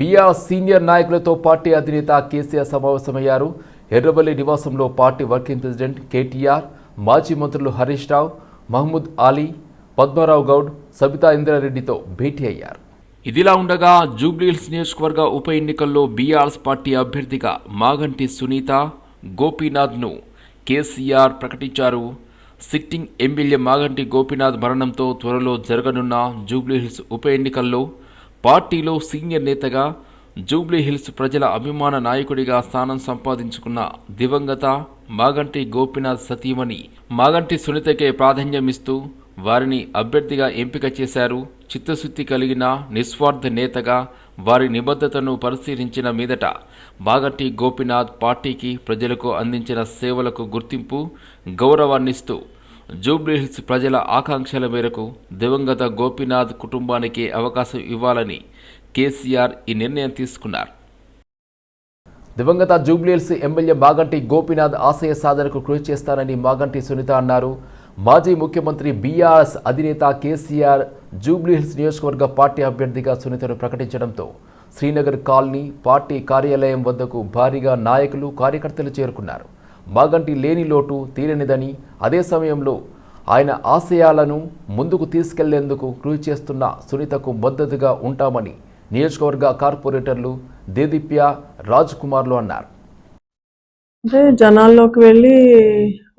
BR senior నాయకులతో party అధినేత కేసీఆర్ సమావేశమయ్యారు. ఎర్రబల్లి నివాసంలో పార్టీ వర్కింగ్ ప్రెసిడెంట్ కేటీఆర్ మాజీ మంత్రులు హరీష్ రావు మహమూద్ అలీ పద్మారావు గౌడ్ సబితా ఇంద్రారెడ్డితో భేటీ అయ్యారు. ఇదిలా ఉండగా జూబ్లీహిల్స్ నియోజకవర్గ ఉప ఎన్నికల్లో బీఆర్ఎస్ పార్టీ అభ్యర్థిగా మాగంటి సునీత గోపీనాథ్ను కేసీఆర్ ప్రకటించారు. సిట్టింగ్ ఎమ్మెల్యే మాగంటి గోపీనాథ్ మరణంతో త్వరలో జరగనున్న జూబ్లీహిల్స్ ఉప ఎన్నికల్లో పార్టీలో సీనియర్ నేతగా జూబ్లీహిల్స్ ప్రజల అభిమాన నాయకుడిగా స్థానం సంపాదించుకున్న దివంగత మాగంటి గోపీనాథ్ సతీమణి మాగంటి సునీతకే ప్రాధాన్యమిస్తూ వారిని అభ్యర్థిగా ఎంపిక చేశారు. చిత్తశుద్ధి కలిగిన నిస్వార్థ నేతగా వారి నిబద్ధతను పరిశీలించిన మీదట మాగంటి గోపీనాథ్ పార్టీకి ప్రజలకు అందించిన సేవలకు గుర్తింపు గౌరవాన్నిస్తూ జూబ్లీహిల్స్ ప్రజల ఆకాంక్షల మేరకు దివంగత గోపీనాథ్ కుటుంబానికి అవకాశం ఇవ్వాలని కేసీఆర్ ఈ నిర్ణయం తీసుకున్నారు. దివంగత జూబ్లీహిల్స్ ఎమ్మెల్యే మాగంటి గోపీనాథ్ ఆశయ సాధనకు కృషి చేస్తానని మాగంటి సునీత అన్నారు. మాజీ ముఖ్యమంత్రి బీఆర్ఎస్ అధినేత కేసీఆర్ జూబ్లీహిల్స్ నియోజకవర్గ పార్టీ అభ్యర్థిగా సునీతను ప్రకటించడంతో శ్రీనగర్ కాలనీ పార్టీ కార్యాలయం వద్దకు భారీగా నాయకులు కార్యకర్తలు చేరుకున్నారు. మాగంటి లేని లోటు తీరనిదని అదే సమయంలో ఆయన ఆశయాలను ముందుకు తీసుకెళ్ళేందుకు కృషి చేస్తున్న సునీతకు మద్దతుగా ఉంటామని నియోజకవర్గ కార్పొరేటర్లు దేదీప్య రాజ్ కుమార్లు అన్నారు. అంటే జనాల్లోకి వెళ్ళి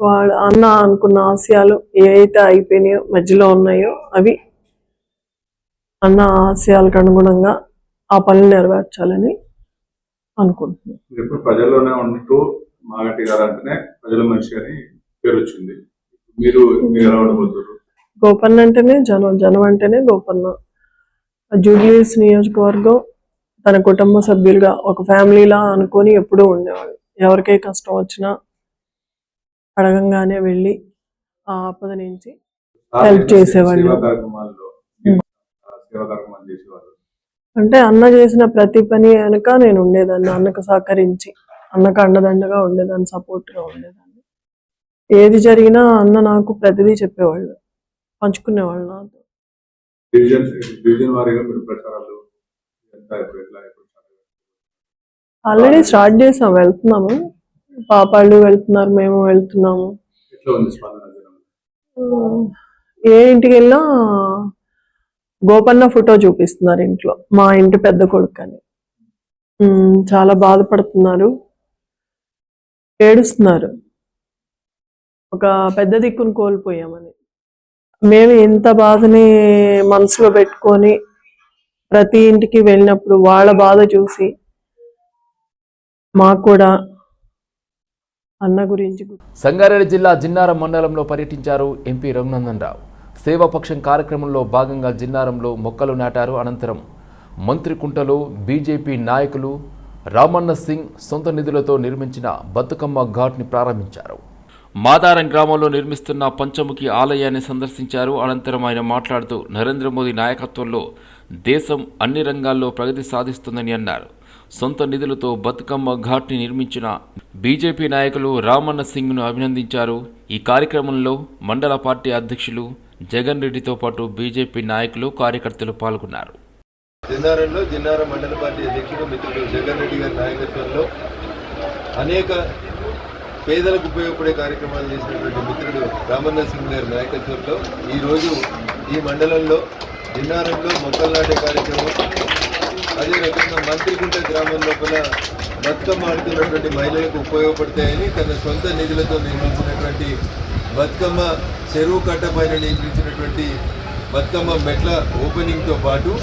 వాళ్ళ అన్న అనుకున్న ఆశయాలు ఏవైతే అయిపోయినాయో మధ్యలో ఉన్నాయో అవి అన్న ఆశయాలకు అనుగుణంగా ఆ పనులు నెరవేర్చాలని అనుకుంటున్నాను మీరు ఎప్పుడు ప్రజల్లోనే ఉంటూ మాగంటి గారు అంటేనే ప్రజల మనిషి అని పేరు వచ్చింది. మీరు గోపన్న అంటేనే జనం జనం అంటేనే గోపన్న. జూబ్లీస్ నియోజకవర్గం తన కుటుంబ సభ్యులుగా ఒక ఫ్యామిలీలా అనుకొని ఎప్పుడూ ఉండేవాడు ఎవరికే కష్టం వచ్చినా అడగంగానే వెళ్ళి ఆ ఆపద నుంచి కార్యక్రమాలు చేసేవాళ్ళు? అంటే అన్న చేసిన ప్రతి పని వెనుక నేను ఉండేదాన్ని అన్నకు సహకరించి. అన్నకు అండదండగా ఉండేదాన్ని support గా ఉండేదాన్ని. ఏది జరిగినా అన్న నాకు ప్రతిదీ చెప్పేవాళ్ళు పంచుకునేవాళ్ళు నాతో. డివిజన్ డివిజన్ వారీగా మీరు ప్రచారాలు? ఆల్రెడీ స్టార్ట్ చేసాం వెళ్తున్నాము. పాపాళ్ళు వెళ్తున్నారు మేము వెళ్తున్నాము. ఏ ఇంటికి వెళ్ళినా గోపన్న ఫోటో చూపిస్తున్నారు ఇంట్లో మా ఇంటి పెద్ద కొడుకు అని చాలా బాధపడుతున్నారు. ఏడుస్తున్నారు. ఒక పెద్ద దిక్కును కోల్పోయామని. మేము ఇంత బాధని మనసులో పెట్టుకొని ప్రతి ఇంటికి వెళ్ళినప్పుడు వాళ్ళ బాధ చూసి మాకు కూడా అన్న గురించి సంగారెడ్డి జిల్లా జిన్నారం మండలంలో పర్యటించారు ఎంపీ రఘునందన్ రావు సేవాపక్షం కార్యక్రమంలో భాగంగా జిన్నారంలో మొక్కలు నాటారు అనంతరం మంత్రికుంటలో బీజేపీ నాయకులు రామన్న సింగ్ సొంత నిధులతో నిర్మించిన బతుకమ్మ ఘాట్ని ప్రారంభించారు. మాదారం గ్రామంలో నిర్మిస్తున్న పంచముఖి ఆలయాన్ని సందర్శించారు. అనంతరం ఆయన మాట్లాడుతూ నరేంద్ర మోదీ నాయకత్వంలో దేశం అన్ని రంగాల్లో ప్రగతి సాధిస్తుందని అన్నారు. సొంత నిధులతో బతుకమ్మ ఘాట్ని నిర్మించిన బీజేపీ నాయకులు రామన్న సింగ్ను అభినందించారు. ఈ కార్యక్రమంలో మండల పార్టీ అధ్యక్షులు జగన్ రెడ్డితో పాటు బీజేపీ నాయకులు కార్యకర్తలు పాల్గొన్నారు. జిన్నారంలో జిన్నారం మండల పార్టీ అధ్యక్షుడు మిత్రుడు జగన్ రెడ్డి గారి నాయకత్వంలో అనేక పేదలకు ఉపయోగపడే కార్యక్రమాలు చేసినటువంటి మిత్రుడు రామన్న సింగ్ గారి నాయకత్వంలో ఈరోజు ఈ మండలంలో జిన్నారంలో మొక్కలు నాటే కార్యక్రమం అదే మంత్రిగుంట గ్రామం లోపల బతుకమ్మ ఆడుతున్నటువంటి మహిళలకు ఉపయోగపడతాయని తన సొంత నిధులతో నిర్మించినటువంటి బతుకమ్మ చెరువు కట్ట పైన నిర్మించినటువంటి బతుకమ్మ మెట్ల ఓపెనింగ్తో పాటు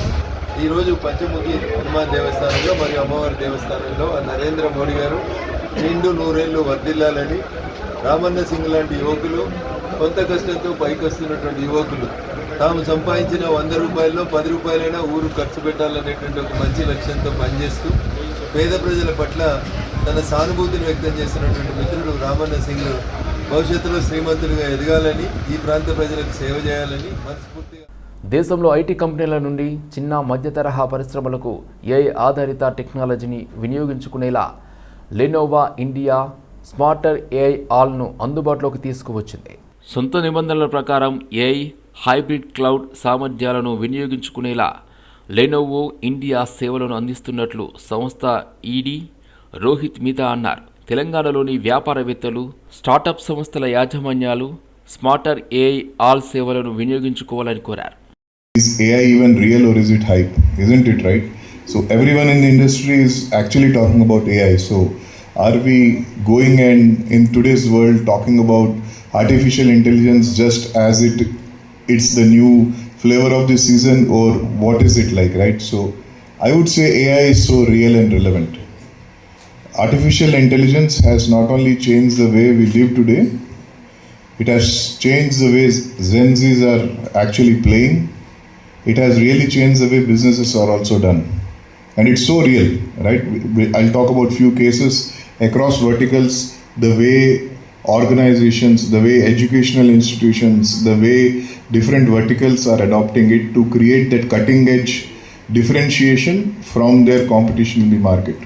ఈరోజు పంచముఖి హనుమాన్ దేవస్థానంలో మరియు అమ్మవారి దేవస్థానంలో నరేంద్ర మోడీ గారు నిండు నూరేళ్ళు వర్ధిల్లాలని రామన్న సింగ్ లాంటి యువకులు కొంత కష్టంతో పైకి వస్తున్నటువంటి యువకులు తాము సంపాదించిన వంద రూపాయల్లో పది రూపాయలైనా ఊరు ఖర్చు పెట్టాలనేటువంటి ఒక మంచి లక్ష్యంతో పనిచేస్తూ పేద ప్రజల పట్ల తన సానుభూతిని వ్యక్తం చేస్తున్నటువంటి మిత్రుడు రామన్న సింగ్ భవిష్యత్తులో శ్రీమంతుడిగా ఎదగాలని ఈ ప్రాంత ప్రజలకు సేవ చేయాలని మనస్ఫూర్తిగా దేశంలో ఐటీ కంపెనీల నుండి చిన్న మధ్య తరహా పరిశ్రమలకు ఏఐ ఆధారిత టెక్నాలజీని వినియోగించుకునేలా లెనోవా ఇండియా స్మార్టర్ ఏఐ ఆల్ను అందుబాటులోకి తీసుకువచ్చింది. సొంత నిబంధనల ప్రకారం ఏఐ హైబ్రిడ్ క్లౌడ్ సామర్థ్యాలను వినియోగించుకునేలా లెనోవో ఇండియా సేవలను అందిస్తున్నట్లు సంస్థ ఈడీ రోహిత్ మితా అన్నారు. తెలంగాణలోని వ్యాపారవేత్తలు స్టార్టప్ సంస్థల యాజమాన్యాలు స్మార్టర్ ఏఐ ఆల్ సేవలను వినియోగించుకోవాలని కోరారు. Is AI even real or is it hype? Isn't it right? So everyone in the industry is actually talking about AI. So are we going and in today's world talking about artificial intelligence just as it it's the new flavor of the season or what is it like, right? So I would say AI is so real and relevant. Artificial intelligence has not only changed the way we live today, it has changed the way Gen Zs are actually playing it has really changed the way businesses are also done and it's so real right i'll talk about few cases across verticals the way organizations the way educational institutions the way different verticals are adopting it to create that cutting edge differentiation from their competition in the market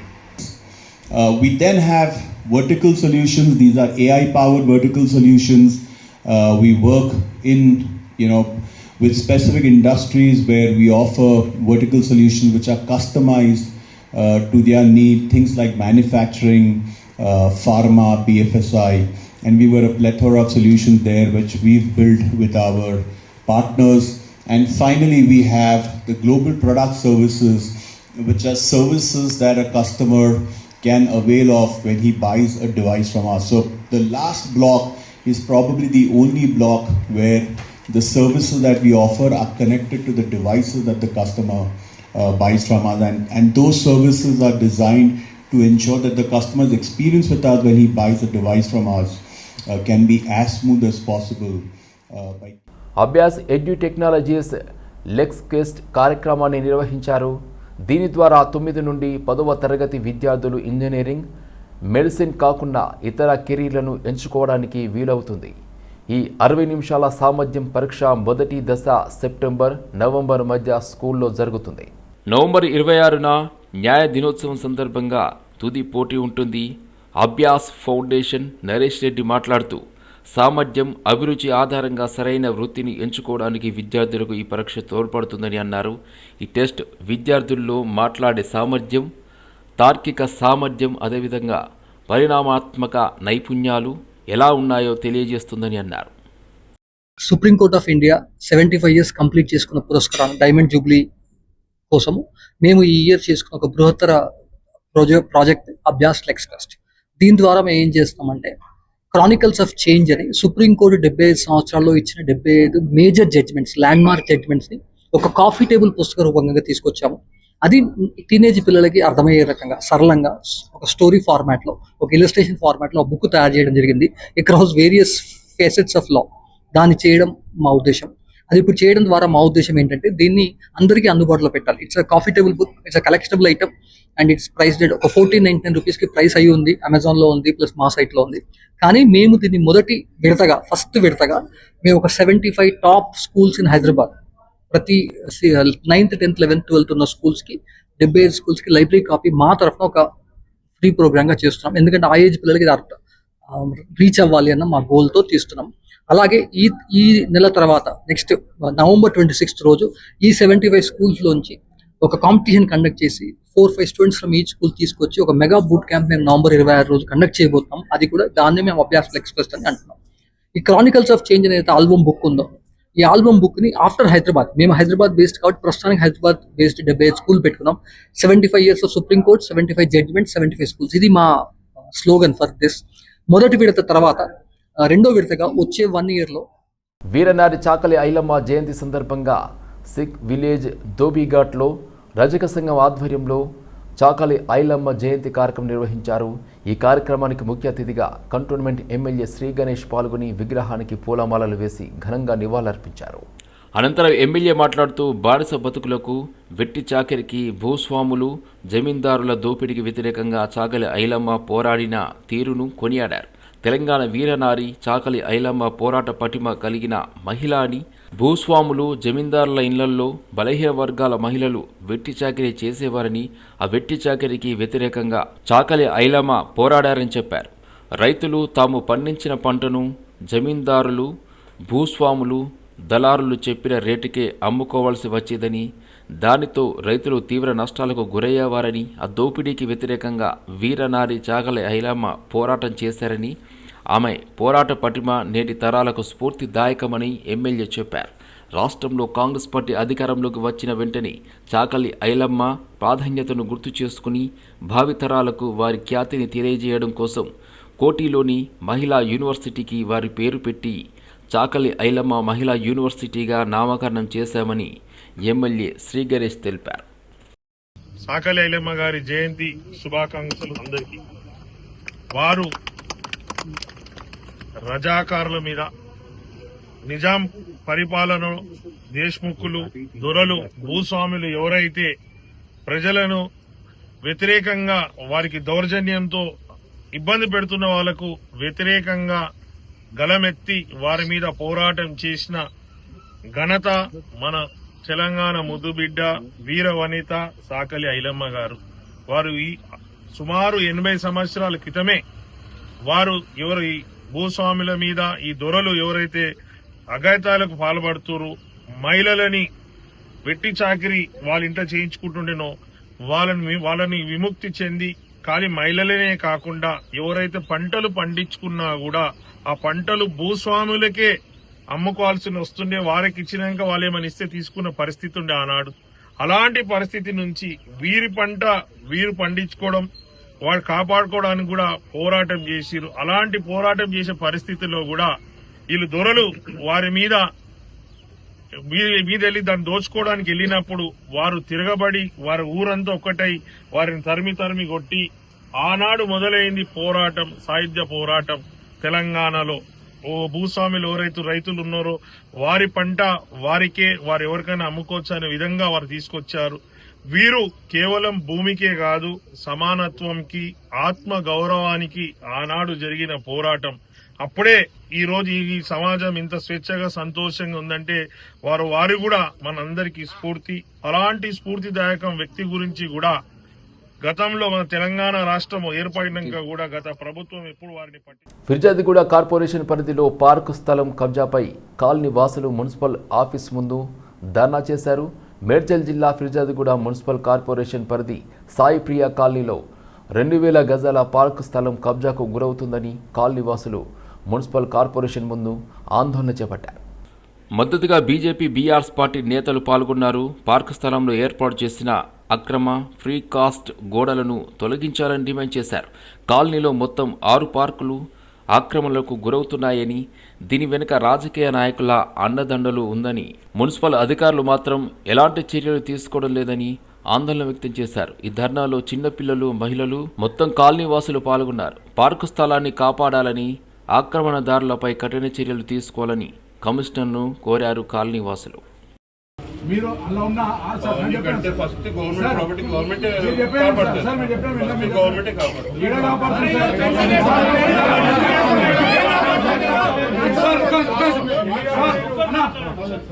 Uh, we then have vertical solutions. These are AI-powered vertical solutions. Uh, we work in, you know, with specific industries where we offer vertical solutions which are customized uh, to their need. Things like manufacturing, uh, pharma, BFSI, and we were a plethora of solutions there which we've built with our partners. And finally, we have the global product services, which are services that a customer can avail of when he buys a device from us. So the last block is probably the only block where the services that we offer are connected to the devices that the customer uh, buys from us, and, and those services are designed to ensure that the customer's experience with us when he buys a device from us uh, can be as smooth as possible. Uh, by Abhyas edu technologies lex quest కార్యక్రమాన్ని నిర్వహించారు దీని ద్వారా తొమ్మిది నుండి పదవ తరగతి విద్యార్థులు engineering medicine కాకుండా ఇతర కెరీర్లను ఎంచుకోవడానికి వీలవుతుంది ఈ అరవై నిమిషాల సామర్థ్యం పరీక్ష మొదటి దశ సెప్టెంబర్ నవంబర్ మధ్య స్కూల్లో జరుగుతుంది. నవంబర్ ఇరవై ఆరున న్యాయ దినోత్సవం సందర్భంగా తుది పోటీ ఉంటుంది. అభ్యాస్ ఫౌండేషన్ నరేష్ రెడ్డి మాట్లాడుతూ సామర్థ్యం అభిరుచి ఆధారంగా సరైన వృత్తిని ఎంచుకోవడానికి విద్యార్థులకు ఈ పరీక్ష తోడ్పడుతుందని అన్నారు. ఈ టెస్ట్ విద్యార్థుల్లో మాట్లాడే సామర్థ్యం తార్కిక సామర్థ్యం అదేవిధంగా పరిణామాత్మక నైపుణ్యాలు ఎలా ఉన్నాయో తెలియజేస్తుందని అన్నారు. Supreme court of India seventy five years complete చేసుకున్న పురస్కారం డైమండ్ జూబ్లీ కోసము మేము ఈ ఇయర్ చేసుకున్న ఒక బృహత్తర project project Abhyas Lex trust దీని ద్వారా మేము ఏం చేస్తామంటే క్రానికల్స్ ఆఫ్ చేంజ్ అని సుప్రీం కోర్టు డెబ్బై ఐదు సంవత్సరాల్లో ఇచ్చిన డెబ్బై ఐదు మేజర్ జడ్జ్మెంట్స్ ల్యాండ్ మార్క్ జడ్జ్మెంట్స్ని ఒక కాఫీ టేబుల్ పుస్తక రూపంగా తీసుకొచ్చాము. అది టీనేజ్ పిల్లలకి అర్థమయ్యే రకంగా సరళంగా ఒక స్టోరీ ఫార్మాట్లో ఒక ఇలస్ట్రేషన్ ఫార్మాట్లో బుక్ తయారు చేయడం జరిగింది. Across various facets of law దాన్ని చేయడం మా ఉద్దేశం. అది ఇప్పుడు చేయడం ద్వారా మా ఉద్దేశం ఏంటంటే దీన్ని అందరికీ అందుబాటులో పెట్టాలి. It's coffee table book it's a collectible item and its price ఒక ఫోర్టీన్ నైన్టీ నైన్ రూపీస్కి ప్రైస్ అయ్యి ఉంది. అమెజాన్లో ఉంది ప్లస్ మా సైట్లో లో ఉంది. కానీ మేము దీన్ని మొదటి విడతగా ఫస్ట్ విడతగా మేము ఒక seventy five top schools in Hyderabad ప్రతి నైన్త్ టెన్త్ లెవెన్త్ ట్వెల్త్ ఉన్న స్కూల్స్కి డెబ్బై ఐదు స్కూల్స్కి లైబ్రరీ కాపీ మా తరఫున ఒక ఫ్రీ ప్రోగ్రామ్గా చేస్తున్నాం. ఎందుకంటే ఆ ఏజ్ పిల్లలకి అర్థం రీచ్ అవ్వాలి అన్న మా గోల్తో తీస్తున్నాం. అలాగే ఈ ఈ నెల తర్వాత నెక్స్ట్ నవంబర్ ట్వంటీ సిక్స్త్ రోజు ఈ సెవెంటీ ఫైవ్ స్కూల్స్లోంచి ఒక కాంపిటీషన్ కండక్ట్ చేసి four five students from each school తీసుకొచ్చి ఒక మెగా బూట్ క్యాంప్ మేము నవంబర్ ఇరవై ఆరు రోజు కండక్ట్ చేయబోతున్నాం. అది కూడా దాన్ని మేము అభ్యాసం ఎక్స్ప్రెస్ అని అంటున్నాం. ఈ క్రానికల్స్ ఆఫ్ చేంజ్ అనేది ఆల్బమ్ బుక్ ఉందో ఈ ఆల్బమ్ బుక్ని ఆఫ్టర్ హైదరాబాద్. మేము హైదరాబాద్ బేస్డ్ కాబట్టి ప్రస్తుతానికి హైదరాబాద్ బేస్డ్ డెబ్బై ఐదు స్కూల్ పెట్టుకున్నాం. Seventy five years supreme court seventy five judgment seventy five schools ఇది మా స్లోగన్ ఫర్ దిస్ మొదటి విడత తర్వాత రెండో విడతగా వచ్చే వన్ ఇయర్లో వీరనారి చాకలి ఐలమ్మ జయంతి సందర్భంగా సిక్ విలేజ్ దోబీఘాట్లో రజక సంఘం ఆధ్వర్యంలో చాకలి ఐలమ్మ జయంతి కార్యక్రమం నిర్వహించారు. ఈ కార్యక్రమానికి ముఖ్య అతిథిగా కంటోన్మెంట్ ఎమ్మెల్యే శ్రీ గణేష్ పాల్గొని విగ్రహానికి పూలమాలలు వేసి ఘనంగా నివాళులర్పించారు. అనంతరం ఎమ్మెల్యే మాట్లాడుతూ బానిస బతుకులకు వెట్టి చాకరికి భూస్వాములు జమీందారుల దోపిడీకి వ్యతిరేకంగా చాకలి ఐలమ్మ పోరాడిన తీరును కొనియాడారు. తెలంగాణ వీరనారి చాకలి ఐలమ్మ పోరాట పటిమ కలిగిన మహిళ అని భూస్వాములు జమీందారుల ఇళ్ళల్లో బలహీన వర్గాల మహిళలు వెట్టి చాకరీ చేసేవారని ఆ వెట్టి చాకరీకి వ్యతిరేకంగా చాకలి ఐలమ్మ పోరాడారని చెప్పారు. రైతులు తాము పండించిన పంటను జమీందారులు భూస్వాములు దళారులు చెప్పిన రేటుకే అమ్ముకోవాల్సి వచ్చేదని దానితో రైతులు తీవ్ర నష్టాలకు గురయ్యేవారని ఆ దోపిడీకి వ్యతిరేకంగా వీరనారి చాగలి ఐలమ్మ పోరాటం చేశారని ఆమె పోరాట పటిమ నేటి తరాలకు స్ఫూర్తిదాయకమని ఎమ్మెల్యే చెప్పారు. రాష్ట్రంలో కాంగ్రెస్ పార్టీ అధికారంలోకి వచ్చిన వెంటనే చాకలి ఐలమ్మ ప్రాధాన్యతను గుర్తు చేసుకుని భావితరాలకు వారి ఖ్యాతిని తెలియజేయడం కోసం కోటిలోని మహిళా యూనివర్సిటీకి వారి పేరు పెట్టి చాకలి ఐలమ్మ మహిళా యూనివర్సిటీగా నామకరణం చేశామని ఎమ్మెల్యే శ్రీ గణేష్ తెలిపారు. సాకలి ఐలమ్మ గారి జయంతి శుభాకాంక్షలు అందరికీ. వారు రజాకారుల మీద నిజాం పరిపాలన దేశ్ముఖులు దొరలు భూస్వాములు ఎవరైతే ప్రజలను వ్యతిరేకంగా వారికి దౌర్జన్యంతో ఇబ్బంది పెడుతున్న వాళ్ళకు వ్యతిరేకంగా గలమెత్తి వారి మీద పోరాటం చేసిన ఘనత మన తెలంగాణ ముద్దుబిడ్డ వీర వనిత సాకలి ఐలమ్మ గారు. వారు ఈ సుమారు ఎనభై సంవత్సరాల క్రితమే వారు ఎవరు భూస్వాముల మీద ఈ దొరలు ఎవరైతే అఘాయితాలకు పాల్పడుతురు మహిళలని వెట్టి చాకిరి వాళ్ళ ఇంట చేయించుకుంటుండేనో వాళ్ళని వాళ్ళని విముక్తి చెంది ఖాళీ మహిళలనే కాకుండా ఎవరైతే పంటలు పండించుకున్నా కూడా ఆ పంటలు భూస్వాములకే అమ్ముకోవాల్సిన వస్తుండే వారికి ఇచ్చినాక వాళ్ళు ఏమైనా ఇస్తే తీసుకున్న పరిస్థితి ఉండే ఆనాడు. అలాంటి పరిస్థితి నుంచి వీరి పంట వీరు పండించుకోవడం వాళ్ళు కాపాడుకోవడానికి కూడా పోరాటం చేసిరు. అలాంటి పోరాటం చేసే పరిస్థితుల్లో కూడా వీళ్ళు దొరలు వారి మీద మీద వెళ్ళి దాన్ని దోచుకోవడానికి వెళ్ళినప్పుడు వారు తిరగబడి వారి ఊరంతా ఒక్కటై వారిని తరిమి తరిమి కొట్టి ఆనాడు మొదలైంది పోరాటం సాహిత్య పోరాటం తెలంగాణలో. ఓ భూస్వాములు ఎవరైతే రైతులు ఉన్నారో వారి పంట వారికే వారు ఎవరికైనా అమ్ముకోవచ్చు అనే విధంగా వారు తీసుకొచ్చారు. వీరు కేవలం భూమికే కాదు సమానత్వంకి ఆత్మ గౌరవానికి ఆనాడు జరిగిన పోరాటం. అప్పుడే ఈ రోజు ఈ సమాజం ఇంత స్వేచ్ఛగా సంతోషంగా ఉందంటే వారు వారు కూడా మనందరికీ స్ఫూర్తి. అలాంటి స్ఫూర్తిదాయకం వ్యక్తి గురించి కూడా గతంలో మన తెలంగాణ రాష్ట్రం ఏర్పడినాక కూడా గత ప్రభుత్వం ఎప్పుడు వారిని పట్టి ఫిర్జాదిగూడ కార్పొరేషన్ పరిధిలో పార్కు స్థలం కబ్జాపై కాలనీ వాసులు మున్సిపల్ ఆఫీస్ ముందు ధర్నా చేశారు. మేడ్చల్ జిల్లా ఫిర్జాదిగూడ మున్సిపల్ కార్పొరేషన్ పరిధి సాయి ప్రియ కాలనీలో రెండు వేల గజాల పార్క్ స్థలం కబ్జాకు గురవుతుందని కాలనీవాసులు మున్సిపల్ కార్పొరేషన్ ముందు ఆందోళన చేపట్టారు. మద్దతుగా బీజేపీ బీఆర్ఎస్ పార్టీ నేతలు పాల్గొన్నారు. పార్క్ స్థలంలో ఏర్పాటు చేసిన అక్రమ ఫ్రీ కాస్ట్ గోడలను తొలగించాలని డిమాండ్ చేశారు. కాలనీలో మొత్తం ఆరు పార్కులు ఆక్రమణలకు గురవుతున్నాయని దీని వెనుక రాజకీయ నాయకుల అండదండలు ఉందని మున్సిపల్ అధికారులు మాత్రం ఎలాంటి చర్యలు తీసుకోవడం లేదని ఆందోళన వ్యక్తం చేశారు. ఈ ధర్నాలో చిన్నపిల్లలు మహిళలు మొత్తం కాలనీ వాసులు పాల్గొన్నారు. పార్కు స్థలాన్ని కాపాడాలని ఆక్రమణదారులపై కఠిన చర్యలు తీసుకోవాలని కమిషనర్ను కోరారు కాలనీ వాసులు మీరు అలా ఉన్న ఫస్ట్. గవర్నమెంట్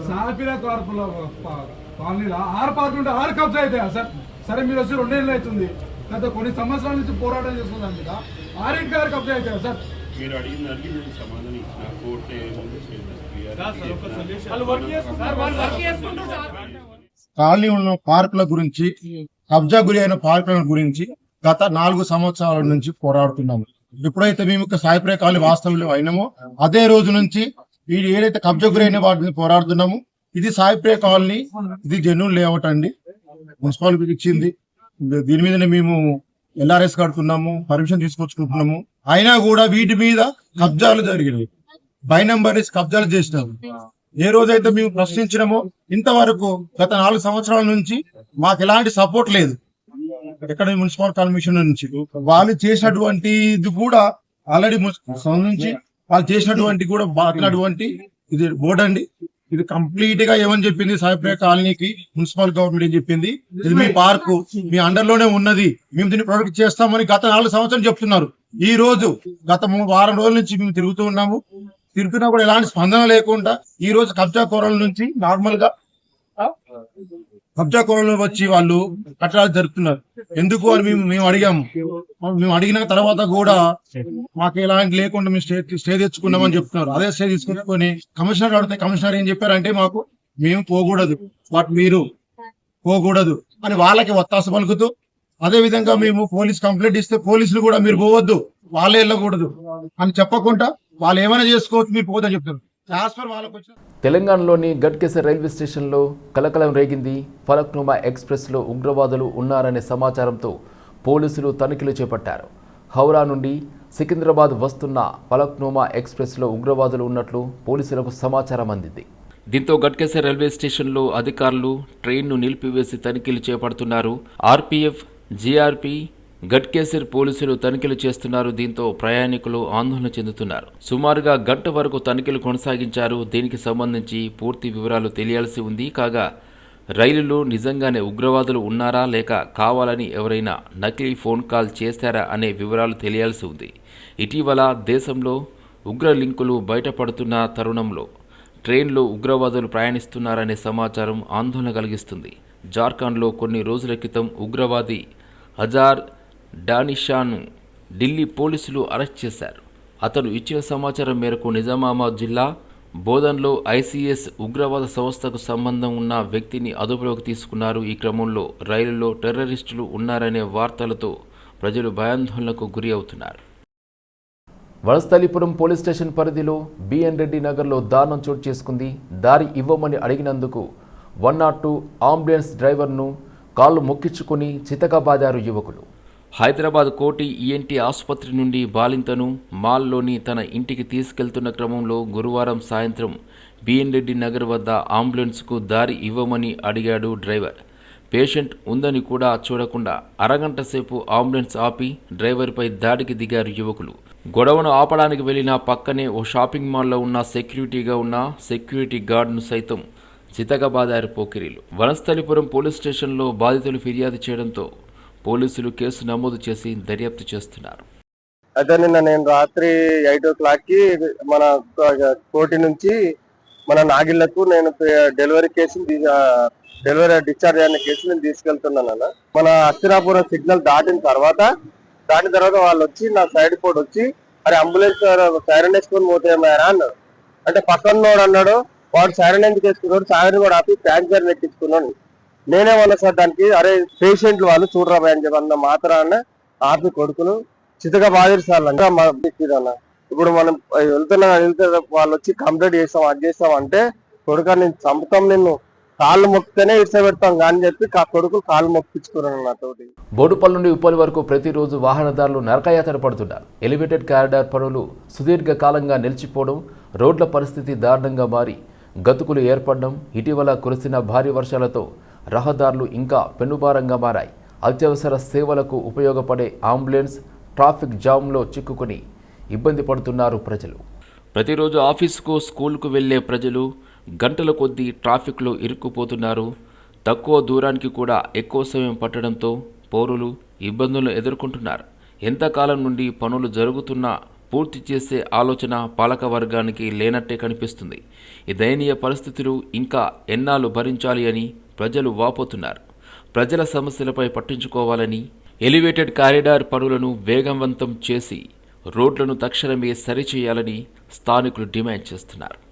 సాపిల కార్పుల కాలనీలో ఆరు పార్కులు ఉంటే ఆరు కబ్జా అవుతాయా సార్ సరే మీరు వచ్చి రెండేళ్ళు అవుతుంది గత కొన్ని సంవత్సరాల నుంచి పోరాటం చేస్తున్నాం మీద ఆరింటికి ఆరు కబ్జా అవుతాయా సార్ మీరు అడిగిన సమాధానం ఇచ్చిన కోర్టు ఏముంది పార్కుల గురించి కబ్జా గురి అయిన పార్కుల గురించి గత నాలుగు సంవత్సరాల నుంచి పోరాడుతున్నాము. ఎప్పుడైతే మేము ఇక కాలనీ వాస్తవంలో అయినామో అదే రోజు నుంచి వీడు ఏదైతే కబ్జా గురి అయిన వాటిని పోరాడుతున్నాము ఇది సాయిప్రియ కాలనీ ఇది జెన్యున్ లేఅవుట్ అండి. మున్సిపాలిటీ ఇచ్చింది. దీని మీదనే మేము ఎల్ఆర్ఎస్ కడుతున్నాము పర్మిషన్ తీసుకొచ్చుకుంటున్నాము. అయినా కూడా వీటి మీద కబ్జాలు జరిగినాయి. బై నంబర్ కబ్జాలు చేసినారు ఏ రోజైతే మేము ప్రశ్నించినామో ఇంతవరకు గత నాలుగు సంవత్సరాల నుంచి మాకు ఎలాంటి సపోర్ట్ లేదు. ఎక్కడ మున్సిపల్ కమిషన్ నుంచి. వాళ్ళు చేసినటువంటి ఇది కూడా ఆల్రెడీ నుంచి వాళ్ళు చేసినటువంటి కూడా మాట్లాడటువంటి ఇది బోర్డు అండి. ఇది కంప్లీట్గా ఏమని చెప్పింది? సాయిప్రియ కాలనీకి మున్సిపల్ గవర్నమెంట్ ఏం చెప్పింది? ఇది మీ పార్కు మీ అండర్లోనే ఉన్నది. మేము దీన్ని ప్రొడక్ట్ చేస్తామని గత నాలుగు సంవత్సరాలు చెప్తున్నారు. ఈ రోజు గత వారం రోజుల నుంచి మేము తిరుగుతూ ఉన్నాము. తిరుగుతున్నా కూడా ఎలాంటి స్పందన లేకుండా ఈ రోజు కబ్జా కూరల నుంచి నార్మల్గా కబ్జా కూరలు వచ్చి వాళ్ళు కట్టడాలు జరుపుతున్నారు. ఎందుకు అని మేము మేము అడిగాము మేము అడిగిన తర్వాత కూడా మాకు ఎలాంటి లేకుండా మేము స్టే స్టే తెచ్చుకున్నామని చెప్తున్నారు. అదే స్టే తీసుకుని కమిషనర్ అడిగితే కమిషనర్ ఏం చెప్పారంటే మాకు మేము పోకూడదు. బట్ మీరు పోకూడదు అని వాళ్ళకి ఒత్తాస పలుకుతూ అదే విధంగా మేము పోలీస్ కంప్లైంట్ ఇస్తే పోలీసులు కూడా మీరు పోవద్దు. వాళ్ళే వెళ్ళకూడదు అని చెప్పకుండా వాళ్ళు ఏమైనా చేసుకోవచ్చు మీరు పోదని చెప్తారు ట్రాన్స్ఫర్ వాళ్ళకి వచ్చిన తెలంగాణలోని గట్కేసర్ రైల్వే స్టేషన్లో కలకలం రేగింది. ఫలక్నుమా ఎక్స్ప్రెస్లో ఉగ్రవాదులు ఉన్నారనే సమాచారంతో పోలీసులు తనిఖీలు చేపట్టారు. హౌరా నుండి సికింద్రాబాద్ వస్తున్న ఫలక్నుమా ఎక్స్ప్రెస్లో ఉగ్రవాదులు ఉన్నట్లు పోలీసులకు సమాచారం అందింది. దీంతో గట్కేసర్ రైల్వే స్టేషన్లో అధికారులు ట్రైన్ను నిలిపివేసి తనిఖీలు చేపడుతున్నారు. ఆర్పీఎఫ్ జీఆర్పీ గట్కేసర్ పోలీసులు తనిఖీలు చేస్తున్నారు. దీంతో ప్రయాణికులు ఆందోళన చెందుతున్నారు. సుమారుగా గంట వరకు తనిఖీలు కొనసాగించారు. దీనికి సంబంధించి పూర్తి వివరాలు తెలియాల్సి ఉంది. కాగా రైలులో నిజంగానే ఉగ్రవాదులు ఉన్నారా? లేక కావాలని ఎవరైనా నకిలీ ఫోన్ కాల్ చేశారా? అనే వివరాలు తెలియాల్సి ఉంది. ఇటీవల దేశంలో ఉగ్ర లింకులు బయటపడుతున్న తరుణంలో ట్రైన్లో ఉగ్రవాదులు ప్రయాణిస్తున్నారనే సమాచారం ఆందోళన కలిగిస్తుంది. జార్ఖండ్లో కొన్ని రోజుల క్రితం ఉగ్రవాది హజార్ డానిషాను ఢిల్లీ పోలీసులు అరెస్ట్ చేశారు. అతను ఇచ్చిన సమాచారం మేరకు నిజామాబాద్ జిల్లా బోధన్లో ఐసీఎస్ ఉగ్రవాద సంస్థకు సంబంధం ఉన్న వ్యక్తిని అదుపులోకి తీసుకున్నారు. ఈ క్రమంలో రైలులో టెర్రరిస్టులు ఉన్నారనే వార్తలతో ప్రజలు భయాందోళనకు గురి అవుతున్నారు. వనస్థలిపురం పోలీస్ స్టేషన్ పరిధిలో బిఎన్ రెడ్డి నగర్లో దారుణం చోటు చేసుకుంది. దారి ఇవ్వమని అడిగినందుకు వన్ నాట్ టూ అంబులెన్స్ డ్రైవర్ను కాళ్ళు మొక్కించుకుని చితకబాదారు యువకులు. హైదరాబాద్ కోటి ఈఎన్టీ ఆసుపత్రి నుండి బాలింతను మాల్లోని తన ఇంటికి తీసుకెళ్తున్న క్రమంలో గురువారం సాయంత్రం బిఎన్ రెడ్డి నగర్ వద్ద అంబులెన్స్కు దారి ఇవ్వమని అడిగాడు డ్రైవర్. పేషెంట్ ఉందని కూడా చూడకుండా అరగంట సేపు అంబులెన్స్ ఆపి డ్రైవర్పై దాడికి దిగారు యువకులు. గొడవను ఆపడానికి వెళ్ళిన పక్కనే ఓ షాపింగ్ మాల్లో ఉన్న సెక్యూరిటీగా ఉన్న సెక్యూరిటీ గార్డును సైతం చితకబాదారు పోకిరీలు. వనస్థలిపురం పోలీస్ స్టేషన్లో బాధితులు ఫిర్యాదు చేయడంతో పోలీసులు కేసు నమోదు చేసి దర్యాప్తు చేస్తున్నారు. అయితే నిన్న నేను రాత్రి ఎయిట్ ఓ క్లాక్కి మన కోటి నుంచి మన నాగిళ్ళకు నేను డెలివరీ కేసు డెలివరీ డిశ్చార్జ్ అయిన కేసు నేను తీసుకెళ్తున్నాను అన్న మన అస్థిరాపురం సిగ్నల్ దాటిన తర్వాత దాటిన తర్వాత వాళ్ళు వచ్చి నా సైడ్ కూడా వచ్చి అరే అంబులెన్స్ సైరన్ వేసుకొని పోతేమారా అన్నాడు అంటే పక్కనోడు అన్నాడు వాడు సైరన్ ఎందుకు వేసుకున్నాడు? సైరన్ కూడా ఆపి ప్యాంచర్ నెక్కించుకున్నాడు నేనే సార్ దానికి అరే పేషెంట్లు వాళ్ళు చూడరా అని చెప్పి అన్న మాత్రాన ఆపి కొడుకును. చితగా బాధిస్తారన్న మా ఇప్పుడు మనం వెళ్తున్నా వెళ్తే వాళ్ళు వచ్చి కంప్లైంట్ చేస్తాం అది చేస్తాం అంటే కొడుక నేను చంపుతాం నిన్ను కాళ్ళు మొక్కితేనే ఇట్స పెడతాం కానీ చెప్పి కా కొడుకు కాళ్ళు మొక్కించుకున్నాను నాతోటి బోడుపల్లి నుండి ఉప్పల్ వరకు ప్రతిరోజు వాహనదారులు నరకయాతన పడుతున్నారు. ఎలివేటెడ్ కారిడార్ పనులు సుదీర్ఘ కాలంగా నిలిచిపోవడం రోడ్ల పరిస్థితి దారుణంగా మారి గతుకులు ఏర్పడడం ఇటీవల కురిసిన భారీ వర్షాలతో రహదారులు ఇంకా పెనుభారంగా మారాయి. అత్యవసర సేవలకు ఉపయోగపడే అంబులెన్స్ ట్రాఫిక్ జామ్లో చిక్కుకుని ఇబ్బంది పడుతున్నారు ప్రజలు. ప్రతిరోజు ఆఫీసుకు స్కూల్కు వెళ్ళే ప్రజలు గంటల కొద్దీ ట్రాఫిక్లో ఇరుక్కుపోతున్నారు. తక్కువ దూరానికి కూడా ఎక్కువ సమయం పట్టడంతో పౌరులు ఇబ్బందులు ఎదుర్కొంటున్నారు. ఎంతకాలం నుండి పనులు జరుగుతున్నా పూర్తి చేసే ఆలోచన పాలక వర్గానికి లేనట్టే కనిపిస్తుంది. ఈ దయనీయ పరిస్థితులు ఇంకా ఎన్నాళ్ళు భరించాలి అని ప్రజలు వాపోతున్నారు. ప్రజల సమస్యలపై పట్టించుకోవాలని ఎలివేటెడ్ కారిడార్ పనులను వేగవంతం చేసి రోడ్లను తక్షణమే సరిచేయాలని స్థానికులు డిమాండ్ చేస్తున్నారు.